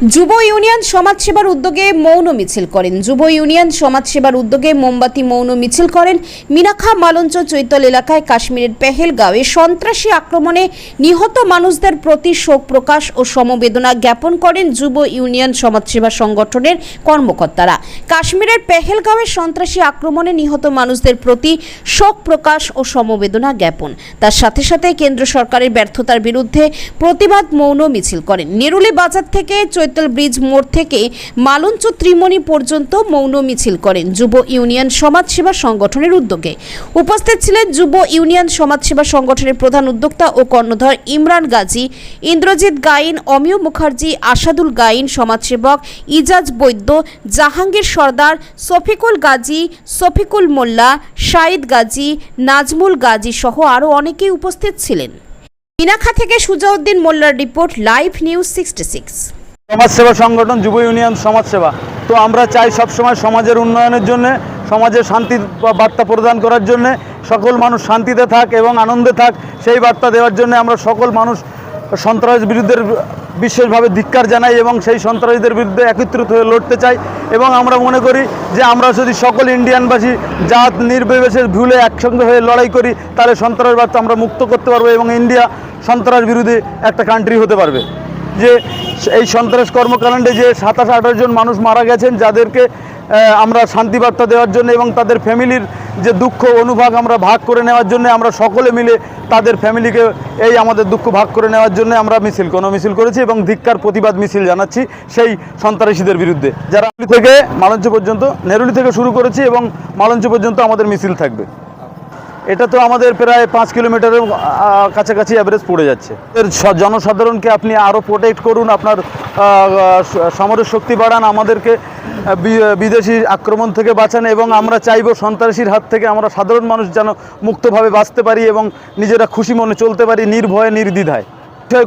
যুব ইউনিয়ন সমাজসেবার উদ্যোগে মৌন মিছিল করেন। যুব ইউনিয়ন সমাজসেবার উদ্যোগে মোমবাতি মৌন মিছিল করেন। মিনাখা মালঞ্চ চৈতল এলাকায় কাশ্মীরের পেহেলগাঁওয়ে সন্ত্রাসী আক্রমণে নিহত মানুষদের প্রতি শোক প্রকাশ ও সমবেদনা জ্ঞাপন করেন যুব ইউনিয়ন সমাজসেবা সংগঠনের কর্মকর্তারা। কাশ্মীরের পেহেলগাঁওয়ে সন্ত্রাসী আক্রমণে নিহত মানুষদের প্রতি শোক প্রকাশ ও সমবেদনা জ্ঞাপন। তার সাথে সাথে কেন্দ্র সরকারের ব্যর্থতার বিরুদ্ধে প্রতিবাদ মৌন মিছিল করেন। নেরুলি বাজার থেকে চৈতল ব্রিজ মোড় থেকে মালঞ্চ ত্রিমণি পর্যন্ত মৌন মিছিল করেন যুব ইউনিয়ন সমাজসেবা সংগঠনের উদ্যোগে। উপস্থিত ছিলেন যুব ইউনিয়ন সমাজসেবা সংগঠনের প্রধান উদ্যোক্তা ও কর্ণধর ইমরান গাজী, ইন্দ্রজিৎ গাইন, অমিয় মুখার্জি, আসাদুল গাইন সমাজসেবক ইজাজ বৈদ্য, জাহাঙ্গীর সর্দার সফিকুল গাজী সফিকুল মোল্লা, শাহিদ গাজী, নাজমুল গাজী সহ আরও অনেকেই উপস্থিত ছিলেন। মিনাখা থেকে সুজাউদ্দিন মোল্লার report live news sixty six. সমাজসেবা সংগঠন, যুব ইউনিয়ন সমাজসেবা। তো আমরা চাই সবসময় সমাজের উন্নয়নের জন্য, সমাজে শান্তির বা- বার্তা প্রদান করার জন্য, সকল মানুষ শান্তিতে থাক এবং আনন্দে থাক, সেই বার্তা দেওয়ার জন্য আমরা সকল মানুষ সন্ত্রাস বিরুদ্ধে বিশেষভাবে ধিক্কার জানাই এবং সেই সন্ত্রাসীদের বিরুদ্ধে একত্রিত হয়ে লড়তে চাই এবং আমরা মনে করি যে আমরা যদি সকল ইন্ডিয়ানবাসী জাত, নির্বিশেষে ভুলে একসঙ্গে হয়ে লড়াই করি, তাহলে সন্ত্রাসবাদ আমরা মুক্ত করতে পারব এবং ইন্ডিয়া সন্ত্রাস বিরোধী একটা কান্ট্রি হতে পারবে। যে এই সন্ত্রাস কর্মকাণ্ডে যে সাতাশ, আঠাশ জন মানুষ মারা গেছেন, যাদেরকে আমরা শান্তি বার্তা দেওয়ার জন্য এবং তাদের ফ্যামিলির যে দুঃখ, অনুভাগ আমরা ভাগ করে নেওয়ার জন্য আমরা সকলে মিলে তাদের ফ্যামিলিকে এই আমাদের দুঃখ ভাগ করে নেওয়ার জন্য আমরা মিছিল, কোনো মিছিল করেছি এবং ধিক্কার, প্রতিবাদ, মিছিল জানাচ্ছি সেই সন্ত্রাসীদের বিরুদ্ধে। যারা থেকে মালঞ্চ পর্যন্ত, নেরুলি থেকে শুরু করেছি এবং মালঞ্চ পর্যন্ত আমাদের মিছিল থাকবে। এটা তো আমাদের প্রায় পাঁচ কিলোমিটারের কাছাকাছি অ্যাভারেজ পড়ে যাচ্ছে। এর জনসাধারণকে আপনি আরও প্রোটেক্ট করুন, আপনার সমরের শক্তি বাড়ান, আমাদেরকে বিদেশি আক্রমণ থেকে বাঁচান এবং আমরা চাইব সন্ত্রাসীর হাত থেকে আমরা সাধারণ মানুষ যেন মুক্তভাবে বাঁচতে পারি এবং নিজেরা খুশি মনে চলতে পারি, নির্ভয়ে, নির্দ্বিধায়।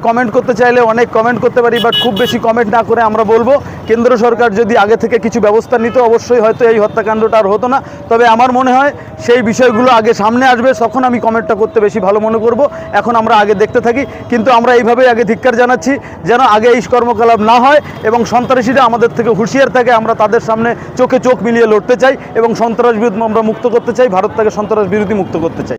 কমেন্ট করতে চাইলে অনেক কমেন্ট করতে পারি বাট খুব বেশি কমেন্ট না করে আমরা বলব। কেন্দ্র সরকার যদি আগে থেকে কিছু ব্যবস্থা নিত, অবশ্যই হয়তো এই হত্যাকাণ্ডটা আর হতো না। তবে আমার মনে হয় সেই বিষয়গুলো আগে সামনে আসবে, তখন আমি কমেন্টটা করতে বেশি ভালো মনে করব। এখন আমরা আগে দেখতে থাকি, কিন্তু আমরা এইভাবেই আগে ধিক্কার জানাচ্ছি, যেন আগে এই কর্মকলাপ না হয় এবং সন্ত্রাসীরা আমাদের থেকে হুঁশিয়ার থাকে, আমরা তাদের সামনে চোখে চোখ মিলিয়ে লড়তে চাই এবং সন্ত্রাস বিরোধী আমরা মুক্ত করতে চাই, ভারত থেকে সন্ত্রাস বিরোধী মুক্ত করতে চাই।